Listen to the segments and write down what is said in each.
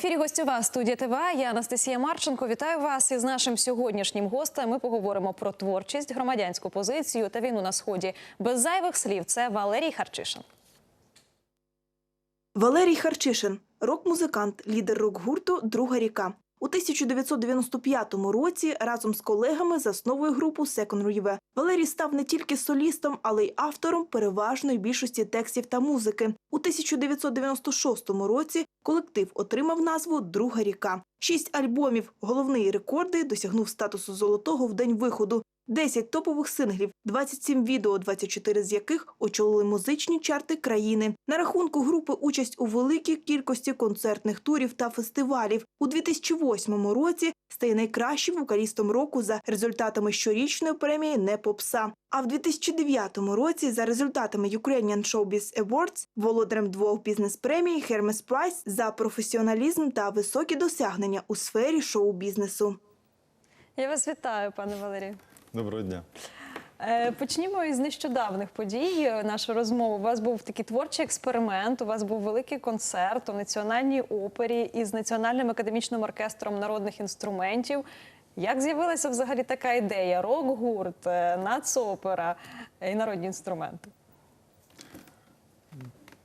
Ефірі гостьова студія ТВА. Я Анастасія Марченко. Вітаю вас із нашим сьогоднішнім гостем. Ми поговоримо про творчість, громадянську позицію та війну на сході. Без зайвих слів. Це Валерій Харчишин. Валерій Харчишин рок-музикант, лідер рок-гурту Друга ріка. У 1995 році разом з колегами засновує групу Rive. Валерій став не тільки солістом, але й автором переважної більшості текстів та музики. У 1996 році колектив отримав назву Друга ріка. Шість альбомів, головний рекорди досягнув статусу золотого в день виходу. 10 топових синглів, 27 відео, 24 з яких очолили музичні чарти країни. На рахунку групи участь у великій кількості концертних турів та фестивалів. У 2008 році стає найкращим вокалістом року за результатами щорічної премії «Не попса». А в 2009 році за результатами Ukrainian Showbiz Awards володарем двох бізнес-премій Hermes Prize за професіоналізм та високі досягнення у сфері шоу-бізнесу. Я вас вітаю, пане Валерію. Доброго дня. Е, Почнімо із нещодавних подій. Нашу розмову. У вас був такий творчий експеримент. У вас був великий концерт у національній опері із національним академічним оркестром народних інструментів. Як з'явилася взагалі така ідея? Рок-гурт, е, нацопера і народні інструменти?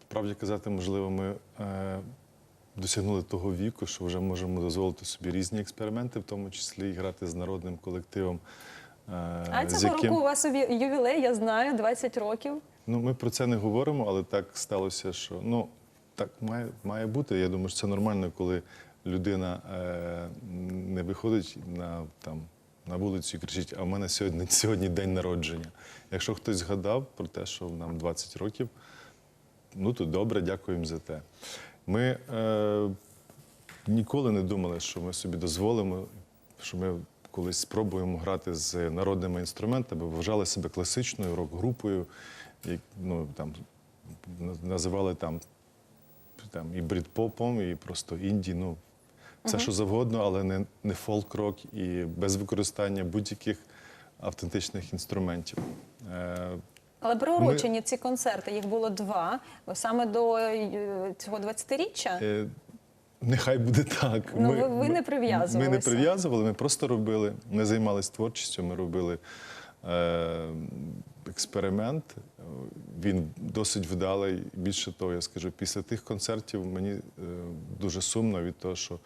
Правді казати, можливо, ми е, досягнули того віку, що вже можемо дозволити собі різні експерименти, в тому числі і грати з народним колективом. Е, А цього року у вас ювілей, я знаю, 20 років. Ну, ми про це не говоримо, але так сталося, що ну так має, має бути. Я думаю, що це нормально, коли людина е, не виходить на там. На вулицю і кричить, а в мене сьогодні, сьогодні день народження. Якщо хтось згадав про те, що нам 20 років, ну то добре, дякуємо за те. Ми е, ніколи не думали, що ми собі дозволимо, що ми колись спробуємо грати з народними інструментами, вважали себе класичною рок-групою, ну, там, називали там, там і брід-попом, і просто інді. Ну, все, що завгодно, але не, не фолк-рок і без використання будь-яких автентичних інструментів. Е, Але приурочені ці концерти, їх було два. Саме до е, цього 20-річчя. Е, Нехай буде так. Ну, ви- ви не Ми не прив'язували, ми просто робили. Ми займалися творчістю, ми робили е, експеримент. Він досить вдалий. Більше того, я скажу, після тих концертів мені е, дуже сумно від того, що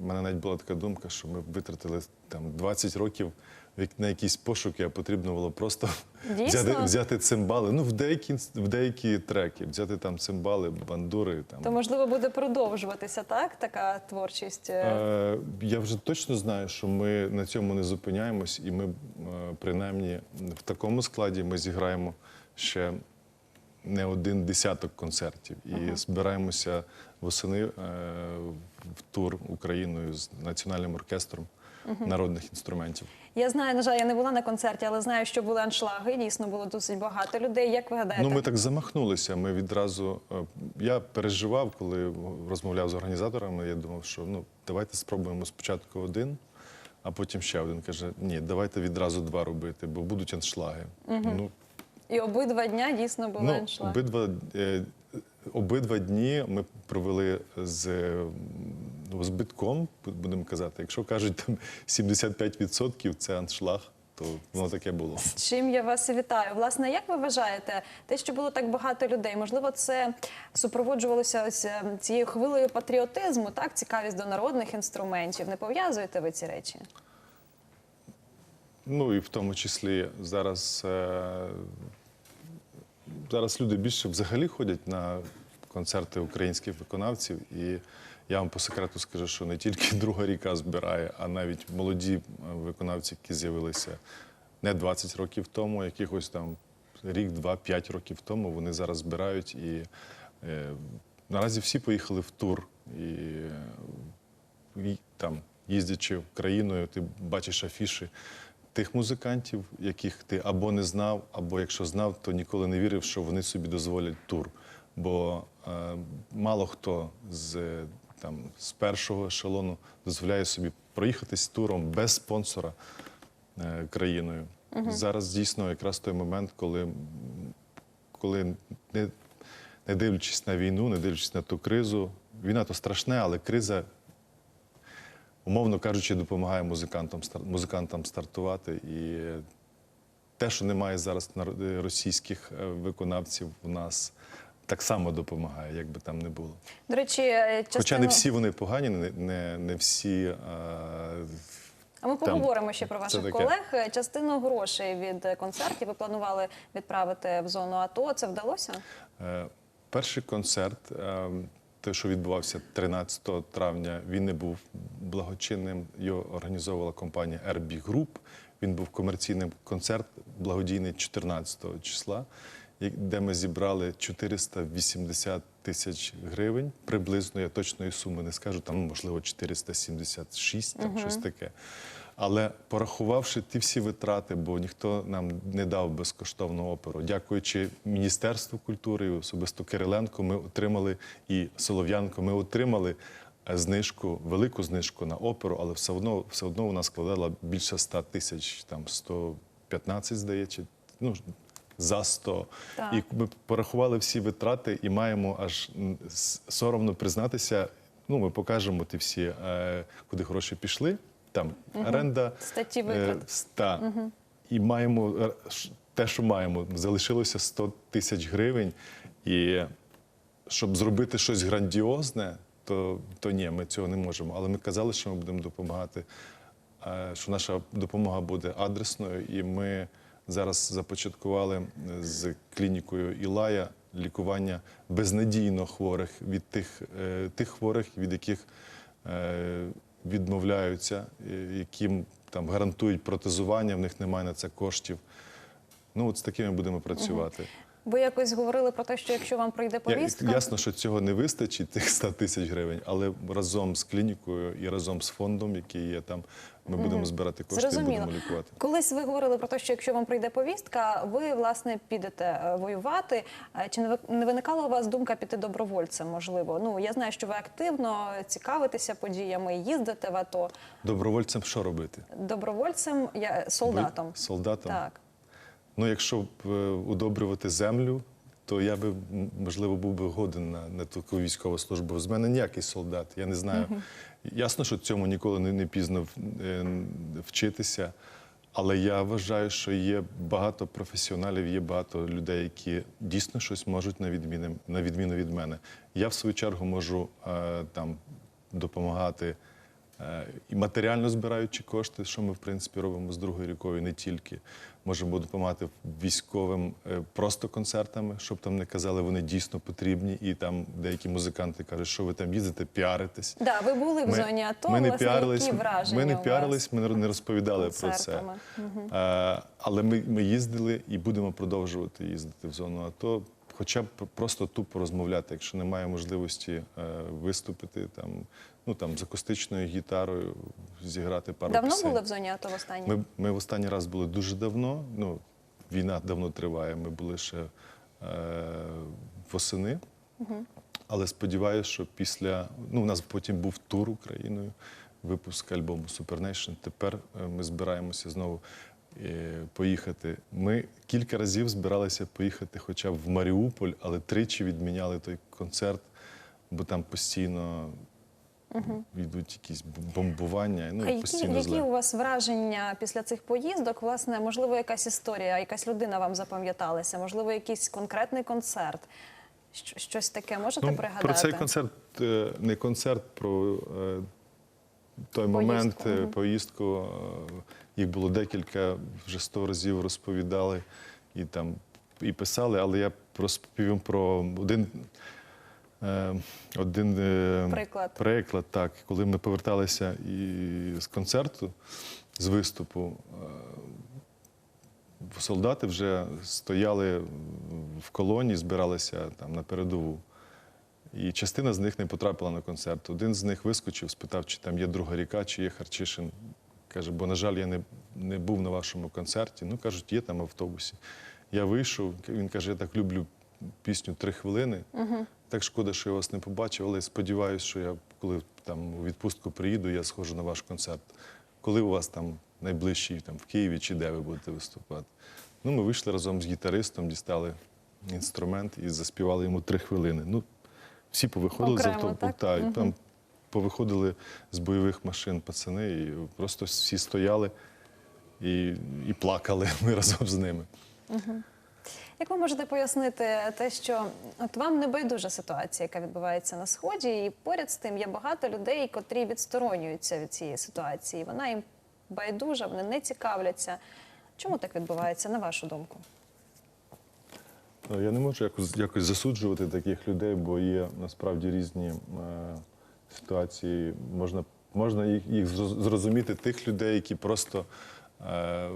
в мене навіть була така думка, що ми витратили там 20 років на якісь пошуки, а потрібно було просто Дійсно? взяти, взяти цимбали. Ну, в деякі, в деякі треки, взяти там цимбали, бандури. Там, То можливо буде продовжуватися так, така творчість. е? Е, Я вже точно знаю, що ми на цьому не зупиняємось, і ми е, принаймні в такому складі ми зіграємо ще не один десяток концертів і збираємося восени е, в тур Україною з національним оркестром народних інструментів. Я знаю, на жаль, я не була на концерті, але знаю, що були аншлаги. Дійсно було досить багато людей. Як ви гадаєте? Ну, ми так замахнулися. Ми відразу. е, Я переживав, коли розмовляв з організаторами. Я думав, що ну давайте спробуємо спочатку один, а потім ще один. Каже: ні, давайте відразу два робити, бо будуть аншлаги. Ну, І обидва дня дійсно були ну обидва, е, обидва дні ми провели з ну, збитком, будемо казати. Якщо кажуть, там 75% це аншлаг, то воно таке було. З чим я вас вітаю. Власне, як ви вважаєте, те, що було так багато людей, можливо, це супроводжувалося ось е, цією хвилею патріотизму, так, цікавість до народних інструментів. Не пов'язуєте ви ці речі? Ну і в тому числі зараз, е, зараз люди більше взагалі ходять на концерти українських виконавців. І я вам по секрету скажу, що не тільки друга ріка збирає, а навіть молоді е, виконавці, які з'явилися не 20 років тому, якихось там рік, два, п'ять років тому, вони зараз збирають. І е, наразі всі поїхали в тур. І і там, їздячи країною, ти бачиш афіші тих музикантів, яких ти або не знав, або якщо знав, то ніколи не вірив, що вони собі дозволять тур. Бо е, мало хто з, там, з першого ешелону дозволяє собі проїхатись туром без спонсора е, країною. Зараз дійсно якраз той момент, коли, коли не, не дивлячись на війну, не дивлячись на ту кризу, війна то страшне, але криза, умовно кажучи, допомагає музикантам, музикантам стартувати. І те, що немає зараз російських е, виконавців, в нас так само допомагає, як би там не було. До речі, е, частину... Хоча не всі вони погані, не, не, не всі. е, А ми Там поговоримо ще про ваших колег. Частину грошей від концертів ви планували відправити в зону АТО. Це вдалося? Е, Перший концерт, е, той, що відбувався 13 травня, він не був благочинним. Його організовувала компанія RB Group. Він був комерційним концерт, благодійний 14 числа, де ми зібрали 480 тисяч гривень. Приблизно я точної суми не скажу, там можливо 476, там щось таке. Але порахувавши ті всі витрати, бо ніхто нам не дав безкоштовну оперу. Дякуючи Міністерству культури, і особисто Кириленко, ми отримали і Солов'янко, ми отримали е, знижку, велику знижку на оперу, але все одно, все одно вона складала більше 100 тисяч, там 115, здається, ну за 100. Так. І ми порахували всі витрати і маємо аж соромно признатися. Ну, ми покажемо ті всі, е, куди гроші пішли. Там оренда Статті е, витрат. ста. І маємо е, те, що маємо. Залишилося 100 тисяч гривень. І щоб зробити щось грандіозне, то, то ні, ми цього не можемо. Але ми казали, що ми будемо допомагати, е, що наша допомога буде адресною, і ми зараз започаткували з клінікою Ілая лікування безнадійно хворих від тих, тих хворих, від яких відмовляються, е, яким там гарантують протезування, в них немає на це коштів. Ну, от з такими будемо працювати. Ви якось говорили про те, що якщо вам прийде повістка, Ясно, що цього не вистачить, тих 100 тисяч гривень, але разом з клінікою і разом з фондом, який є там, ми будемо збирати кошти і будемо лікувати. Колись ви говорили про те, що якщо вам прийде повістка, ви власне підете е, воювати. Е, Чи не ви- не виникала у вас думка піти добровольцем? Можливо, ну я знаю, що ви активно цікавитеся подіями, їздите в АТО. Добровольцям що робити? Добровольцем, я солдатом. Ви- солдатом? Так. Ну, якщо б е, удобрювати землю, то я би, можливо, був би годен на, на таку військову службу. З мене ніякий солдат, я не знаю. Ясно, що цьому ніколи не, не пізно е, вчитися. Але я вважаю, що є багато професіоналів, є багато людей, які дійсно щось можуть на відміну, на відміну від мене. Я в свою чергу можу е, там допомагати і матеріально збираючи кошти, що ми в принципі робимо з другою рікою, не тільки можемо допомагати військовим е, просто концертами, щоб там не казали, вони дійсно потрібні. І там деякі музиканти кажуть, що ви там їздите, піаритесь. Да, ви були в зоні АТО. ми не піарились, які враження ми не піарились, ми не розповідали про це. концертами? Е, але ми, ми їздили і будемо продовжувати їздити в зону АТО. Хоча б просто тупо розмовляти, якщо немає можливості е, виступити там, ну там з акустичною гітарою, зіграти пару Давно пісень. були в зоні АТО востаннє? Ми, ми в останній раз були дуже давно. Ну, війна давно триває. Ми були ще е, восени. Але сподіваюся, що після. Ну, у нас потім був тур Україною, випуск альбому Nation. Тепер е, ми збираємося знову поїхати. Ми кілька разів збиралися поїхати хоча б в Маріуполь, але тричі відміняли той концерт, бо там постійно йдуть якісь бомбування. Ну, А які, постійно які зле. у вас враження після цих поїздок? Власне, можливо, якась історія, якась людина вам запам'яталася, можливо, якийсь конкретний концерт. Щось таке можете Ну, пригадати? Про цей концерт е, не концерт, про е, той момент, е, мгм. поїздку. е, Їх було декілька, вже сто разів розповідали і там і писали, але я розповім про один. е, Один Приклад. приклад, так. Коли ми поверталися і з концерту, з виступу, солдати вже стояли в колоні, збиралися там на передову. І частина з них не потрапила на концерт. Один з них вискочив, спитав, чи там є друга ріка, чи є Харчишин. Каже, бо, на жаль, я не, не був на вашому концерті. Ну, кажуть, є там автобусі. Я вийшов, він каже, я так люблю пісню три хвилини. Так шкода, що я вас не побачив, але сподіваюся, що я, коли там у відпустку приїду, я схожу на ваш концерт. Коли у вас там найближчий там, в Києві чи де ви будете виступати? Ну, ми вийшли разом з гітаристом, дістали інструмент і заспівали йому три хвилини. Ну, всі повиходили Окремо, з автобусу, так? та, там повиходили з бойових машин пацани, і просто всі стояли і, і плакали ми разом з ними. Як ви можете пояснити те, що от вам не байдужа ситуація, яка відбувається на сході, і поряд з тим є багато людей, котрі відсторонюються від цієї ситуації. Вона їм байдужа, вони не цікавляться. Чому так відбувається, на вашу думку? Ну, Я не можу якось, якось засуджувати таких людей, бо є насправді різні е, ситуації. Можна, можна їх, їх зрозуміти тих людей, які просто, е,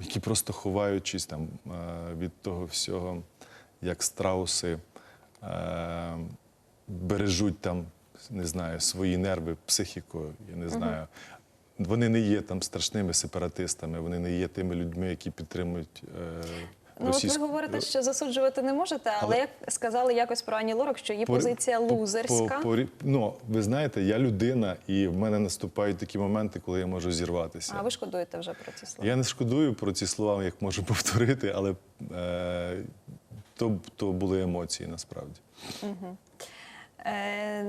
які просто ховаючись там, е, від того всього, як страуси, е, бережуть там, не знаю, свої нерви, психіку, я не знаю. Вони не є там страшними сепаратистами, вони не є тими людьми, які підтримують. Е, Ну, от ви говорите, що засуджувати не можете, але, Але- як сказали якось про Ані Лорак, що її По- позиція лузерська. по- по- ну, ви знаєте, я людина, і в мене наступають такі моменти, коли я можу зірватися. А ви шкодуєте вже про ці слова? Я не шкодую про ці слова, як можу повторити, але е, то, то були емоції насправді. Е,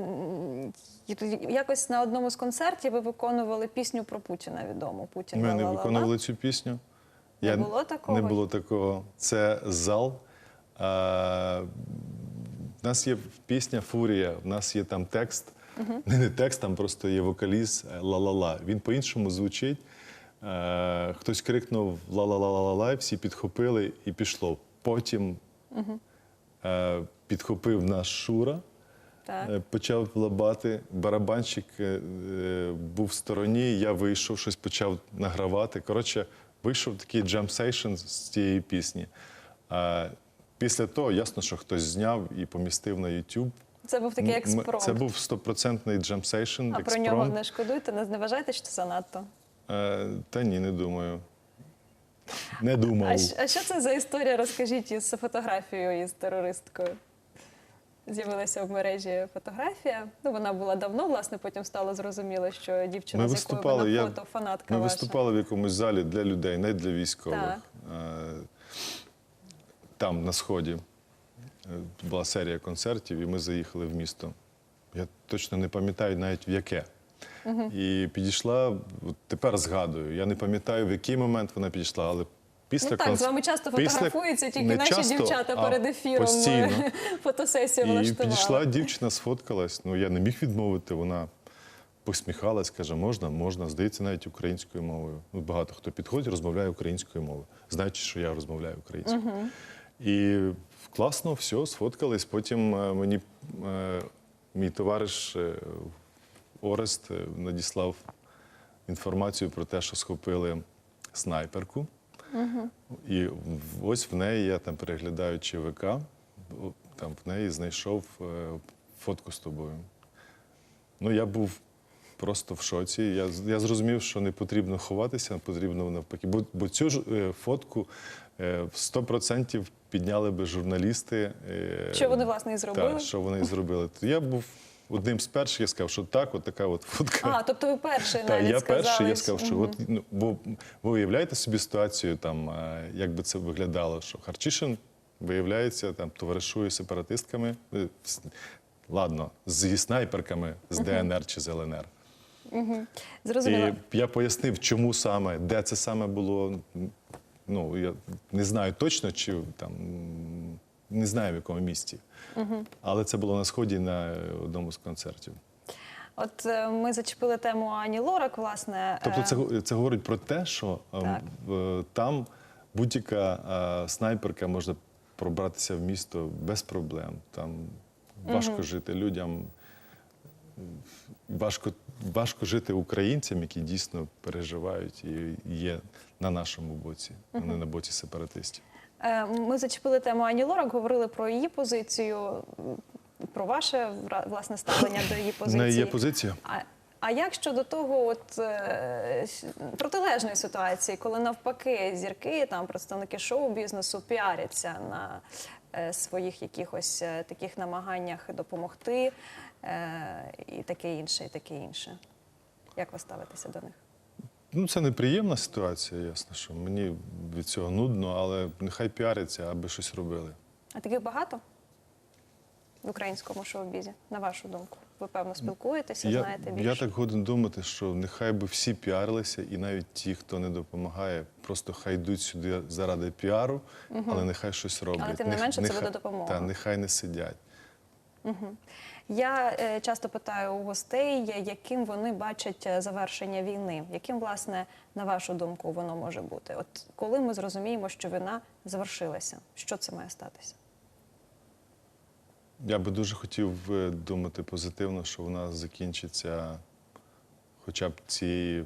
якось на одному з концертів ви виконували пісню про Путіна відому. Путін Ми не виконували цю пісню. Не було такого? Не було такого. Це зал. А, в нас є пісня Фурія, в нас є там текст. Не, не текст, там просто є вокаліст е, ла-ла-ла. Він по-іншому звучить. Е, хтось крикнув ла-ла-ла-ла-ла, і всі підхопили і пішло. Потім е, підхопив наш Шура. Так. Почав лабати, барабанщик був в стороні, я вийшов, щось почав награвати. Коротше, вийшов такий джем-сейшн з цієї пісні. Після того ясно, що хтось зняв і помістив на YouTube. Це був такий експромт. Це був стопроцентний джем-сейшн, А про нього не шкодуєте, не зневажаєте, що це занадто. Е, Та ні, не думаю. Не думав. А, а що це за історія? Розкажіть із фотографією із терористкою. З'явилася в мережі фотографія. Ну, вона була давно, власне, потім стало зрозуміло, що дівчина, Ми з якою ви я- фото, фанатка Ми ваша. виступали в якомусь залі для людей, не для військових. Так. Е, Там, на сході, е, була серія концертів, і ми заїхали в місто. Я точно не пам'ятаю навіть в яке. І підійшла, тепер згадую, я не пам'ятаю, в який момент вона підійшла, але після Ну так, конц- з вами часто після- фотографуються, тільки не наші часто, дівчата перед ефіром Постійно. фотосесію І влаштували. підійшла дівчина, сфоткалась. Ну я не міг відмовити. Вона посміхалась, каже, можна, можна. Здається, навіть українською мовою. Ну, багато хто підходить, розмовляє українською мовою, знаючи, що я розмовляю українською. І класно, все, сфоткались. Потім е, мені е, мій товариш е, Орест надіслав інформацію про те, що схопили снайперку. І ось в неї я там переглядаючи ВК, там в неї знайшов е, фотку з тобою. Ну, я був просто в шоці. Я, я зрозумів, що не потрібно ховатися, потрібно навпаки. Бо, бо цю ж е, фотку е, в 100% підняли би журналісти. е, Що вони, власне, і зробили? Так, що вони і зробили. То я був одним з перших, я сказав, що так, от така от фотка. А, тобто ви перший Так, навіть я перший, я сказав, що Мгм. от, ну, бо ви уявляєте собі ситуацію, там, е, як би це виглядало, що Харчишин, виявляється, там товаришує з сепаратистками, е, з- ладно, зі снайперками з ДНР чи з ЛНР. Зрозуміло. І я пояснив, чому саме, де це саме було. Ну, я не знаю точно, чи там не знаю в якому місті. Але це було на сході на одному з концертів. От е, ми зачепили тему Ані Лорак, власне. Тобто Е, це, це говорить про те, що Так. там будь-яка е, снайперка може пробратися в місто без проблем. Там важко жити людям, важко, важко жити українцям, які дійсно переживають і є на нашому боці, а не на боці сепаратистів. Е, Ми зачепили тему Ані Лорак, говорили про її позицію, про ваше власне ставлення до її позиції. неї є позиція. А, як щодо того, от е, протилежної ситуації, коли навпаки зірки, там представники шоу-бізнесу піаряться на е, своїх якихось таких намаганнях допомогти, і таке інше, і таке інше. Як ви ставитеся до них? Ну, це неприємна ситуація, ясно, що мені від цього нудно, але нехай піаряться, аби щось робили. А таких багато? в українському шоу-бізі, на вашу думку? Ви певно спілкуєтеся, Я, знаєте більше. я так годен думати, що нехай би всі піарилися, і навіть ті, хто не допомагає, просто хай йдуть сюди заради піару, але нехай щось роблять. тим не Нех- менше це буде допомога. Та, нехай не сидять. Я е, часто питаю у гостей, яким вони бачать е, завершення війни, яким, власне, на вашу думку, воно може бути. От коли ми зрозуміємо, що війна завершилася, що це має статися? Я би дуже хотів е, думати позитивно, що вона закінчиться хоча б цієї,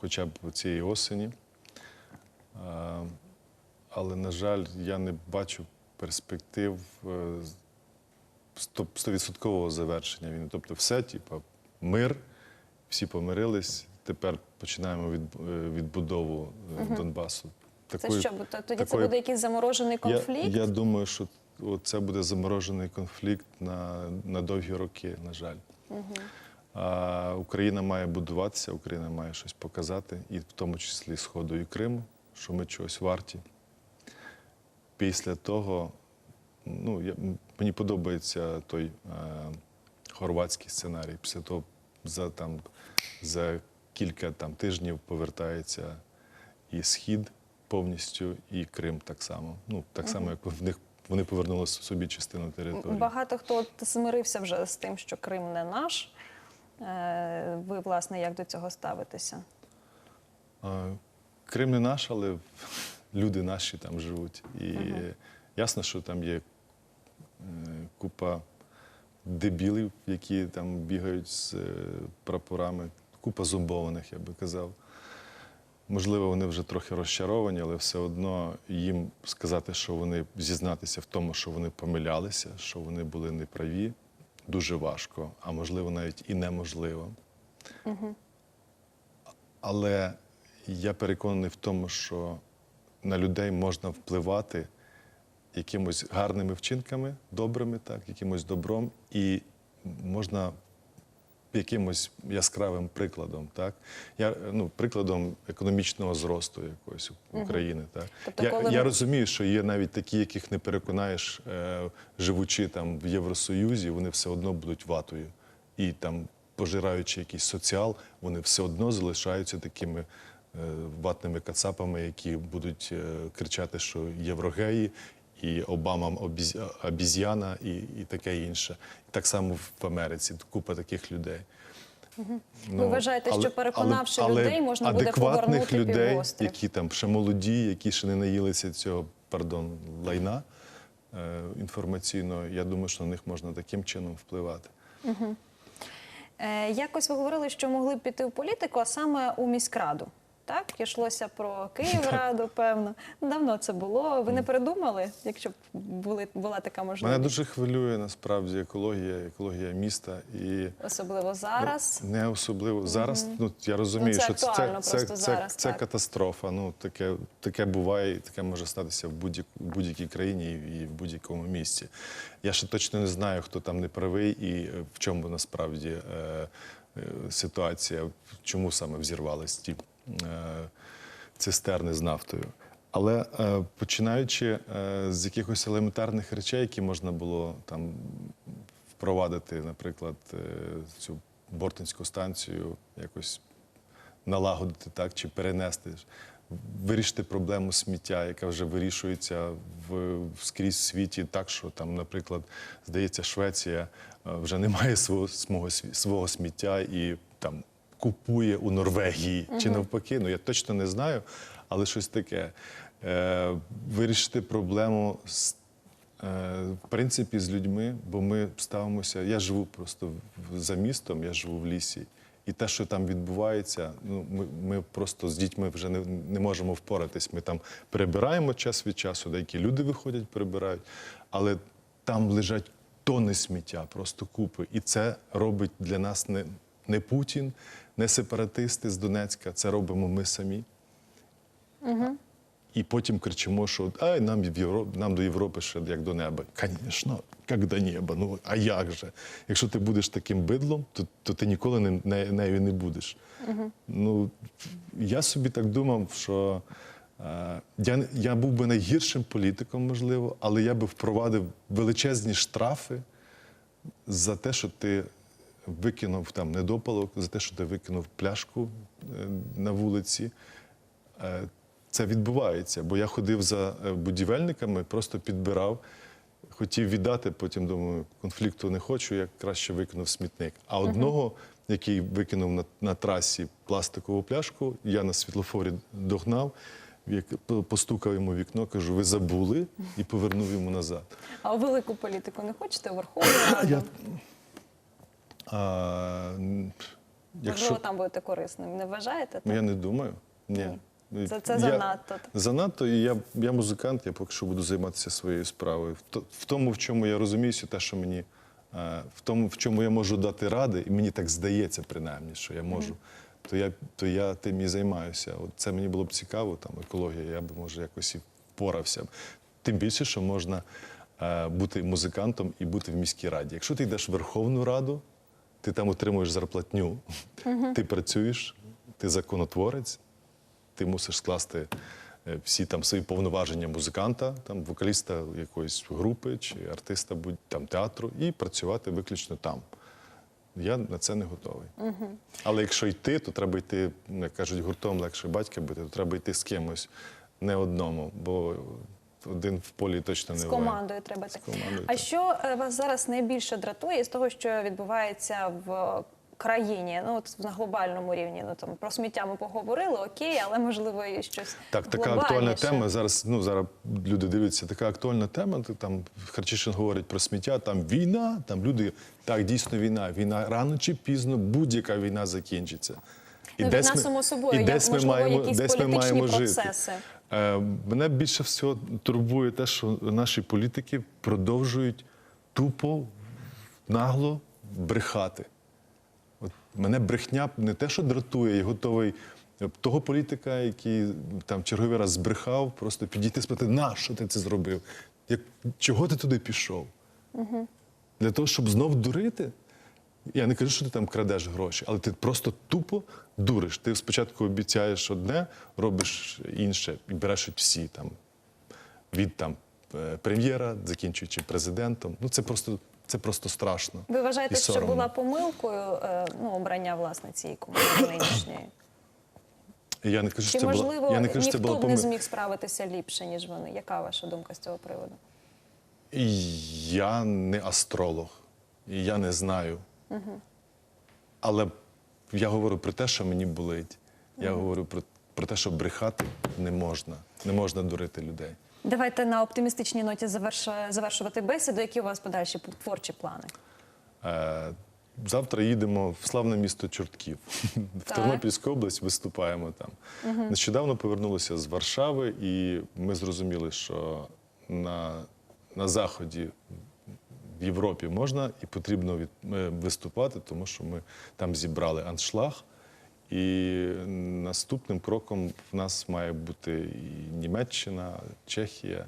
хоча б цієї осені. Але, на жаль, я не бачу перспектив е, стовідсоткового завершення війни. Тобто, все, типу, мир, всі помирились. Тепер починаємо від, е, відбудову е, Донбасу. Це що? Тоді це буде якийсь заморожений конфлікт? я, я думаю, що це буде заморожений конфлікт на, на довгі роки, на жаль. А Україна має будуватися, Україна має щось показати, і в тому числі Сходу і Криму, що ми чогось варті. Після того, ну, я, мені подобається той е, хорватський сценарій. Після того за, там, за кілька там, тижнів повертається і Схід повністю, і Крим так само. Ну, так само, як в них вони повернули собі частину території. Багато хто змирився вже з тим, що Крим не наш. Е, Ви, власне, як до цього ставитеся? А, Крим не наш, але люди наші там живуть. І ясно, що там є е, купа дебілів, які там бігають з е, прапорами, купа зомбованих, я би казав. Можливо, вони вже трохи розчаровані, але все одно їм сказати, що вони зізнатися в тому, що вони помилялися, що вони були неправі, дуже важко, а можливо, навіть і неможливо. Але я переконаний в тому, що на людей можна впливати якимось гарними вчинками, добрими, так, якимось добром, і можна якимось яскравим прикладом, так? Я, ну, прикладом економічного зросту якогось України. Так? Тобто, я, коли я розумію, що є навіть такі, яких не переконаєш, е, живучи там в Євросоюзі, вони все одно будуть ватою. І там, пожираючи якийсь соціал, вони все одно залишаються такими е, ватними кацапами, які будуть е, кричати, що єврогеї, і Обама обіз- обіз'яна, і, і таке інше. Так само в Америці купа таких людей. Ну, Ви вважаєте, що переконавши людей, можна буде адекватних повернути людей, півострів? які там ще молоді, які ще не наїлися цього, пардон, лайна е, інформаційного, я думаю, що на них можна таким чином впливати. Е, якось ви говорили, що могли б піти в політику, а саме у міськраду. Так, йшлося про Київраду, певно. Давно це було. Ви не передумали, якщо б були, була така можливість? Мене дуже хвилює насправді екологія, екологія міста і Особливо зараз. Ну, не особливо зараз. Ну я розумію, Ну, це що це, це, просто це, зараз, це катастрофа. Ну таке, таке буває, і таке може статися в будь-як- в будь-якій країні і- в будь-якому місці. Я ще точно не знаю, хто там не правий і е, в чому насправді е, е, ситуація, чому саме взірвались ті цистерни з нафтою. Але е, починаючи е, з якихось елементарних речей, які можна було там впровадити, наприклад, е, цю Бортинську станцію якось налагодити так чи перенести, вирішити проблему сміття, яка вже вирішується в скрізь світі, так що там, наприклад, здається, Швеція е, вже не має свого свого, свого сміття і там купує у Норвегії чи навпаки. Ну я точно не знаю, але щось таке. Е, вирішити проблему з Е, В принципі, з людьми, бо ми ставимося. Я живу просто за містом, я живу в лісі. І те, що там відбувається, ну ми, ми просто з дітьми вже не, не можемо впоратись. Ми там перебираємо час від часу, деякі люди виходять, перебирають, але там лежать тони сміття, просто купи. І це робить для нас не, не Путін, не сепаратисти з Донецька. Це робимо ми самі. І потім кричимо, що ай, нам, в Європ... нам до Європи ще як до неба. Звісно, як до неба. Ну а як же? Якщо ти будеш таким бидлом, то, то ти ніколи не, не, нею не будеш. Ну, я собі так думав, що е, я, я був би найгіршим політиком, можливо, але я би впровадив величезні штрафи за те, що ти викинув там недопалок, за те, що ти викинув пляшку е, на вулиці. Е, Це відбувається, бо я ходив за е, будівельниками, просто підбирав, хотів віддати, потім думаю, конфлікту не хочу, я краще викинув смітник. А одного, який викинув на, на трасі пластикову пляшку, я на світлофорі догнав, як- постукав йому вікно, кажу, ви забули і повернув йому назад. А велику політику не хочете Верховну Раду? Я, а, якщо, Можливо, там будете корисним. Не вважаєте? Ну, я не думаю. Ні. Це- це Я- занадто. Занадто, і я, я музикант, я поки що буду займатися своєю справою. В, в тому, в чому я розуміюся, те, що мені, е, в тому, в чому я можу дати ради, і мені так здається, принаймні, що я можу, то, я, то я тим і займаюся. От це мені було б цікаво, там, екологія, я б, може, якось і впорався. Тим більше, що можна е, бути музикантом і бути в міській раді. Якщо ти йдеш в Верховну Раду, ти там отримуєш зарплатню, ти працюєш, ти законотворець, ти мусиш скласти е, всі там свої повноваження музиканта, там вокаліста якоїсь групи чи артиста будь там театру, і працювати виключно там. Я на це не готовий. Але якщо йти, то треба йти, як кажуть, гуртом легше батька бути, то треба йти з кимось, не одному, бо один в полі точно не З командою треба йти. командою, А так. що е, вас зараз найбільше дратує з того, що відбувається в країні? Ну от на глобальному рівні. Ну там про сміття ми поговорили, окей, але можливо і щось Так, така актуальна тема. Зараз ну зараз люди дивляться, така актуальна тема. Там Харчишин говорить про сміття, там війна, там люди так дійсно війна. Війна рано чи пізно будь-яка війна закінчиться. Ну, війна, само собою, і як, десь ми маємо, якісь десь ми політичні маємо процеси. жити. Е, мене більше всього турбує те, що наші політики продовжують тупо, нагло брехати. От мене брехня не те, що дратує, я готовий е, того політика, який там черговий раз збрехав, просто підійти і спитати, на що ти це зробив? Як, чого ти туди пішов? Для того, щоб знов дурити? Я не кажу, що ти там крадеш гроші, але ти просто тупо дуриш. Ти спочатку обіцяєш одне, робиш інше і береш всі там від там е, прем'єра, закінчуючи президентом. Ну це просто це просто страшно. Ви вважаєте, що була помилкою е, ну, обрання власне цієї команди нинішньої? Я не кажу, Чи це можливо була, я не кажу, ніхто це була б не зміг справитися ліпше, ніж вони? Яка ваша думка з цього приводу? Я не астролог, і я не знаю. Але я говорю про те, що мені болить. Я говорю про, про те, що брехати не можна. Не можна дурити людей. Давайте на оптимістичній ноті заверш- завершувати бесіду. Які у вас подальші творчі плани? Е, Завтра їдемо в славне місто Чортків. В Тернопільську область виступаємо там. Нещодавно повернулися з Варшави, і ми зрозуміли, що на, на Заході в Європі можна і потрібно від, е, виступати, тому що ми там зібрали аншлаг. І наступним кроком в нас має бути і Німеччина, Чехія.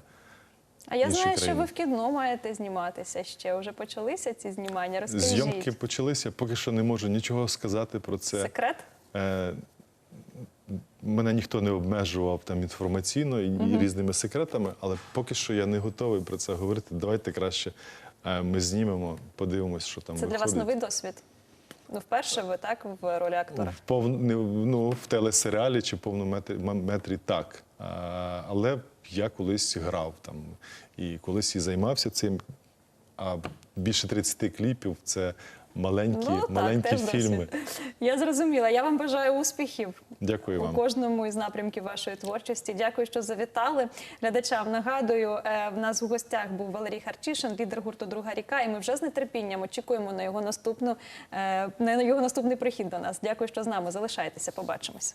А я знаю, що ви в кіно маєте зніматися ще. Вже почалися ці знімання. Розкажіть. Зйомки почалися. Поки що не можу нічого сказати про це. Секрет? Е, Мене ніхто не обмежував там інформаційно і, і різними секретами, але поки що я не готовий про це говорити. Давайте краще ми знімемо, подивимось, що там Це для вас новий досвід. Ну, вперше ви так в ролі актора. В, пов... ну, в телесеріалі чи в повнометрі м- метрі так. А, але я колись грав там і колись і займався цим. А більше 30 кліпів це маленькі, Ну, так, маленькі фільми. Я зрозуміла. Я вам бажаю успіхів. Дякую у кожному із напрямків вашої творчості. Дякую, що завітали. Глядачам нагадую, е, в нас в гостях був Валерій Харчишин, лідер гурту Друга ріка. І ми вже з нетерпінням очікуємо на його наступну е, на його наступний прихід до нас. Дякую, що з нами. Залишайтеся. Побачимось.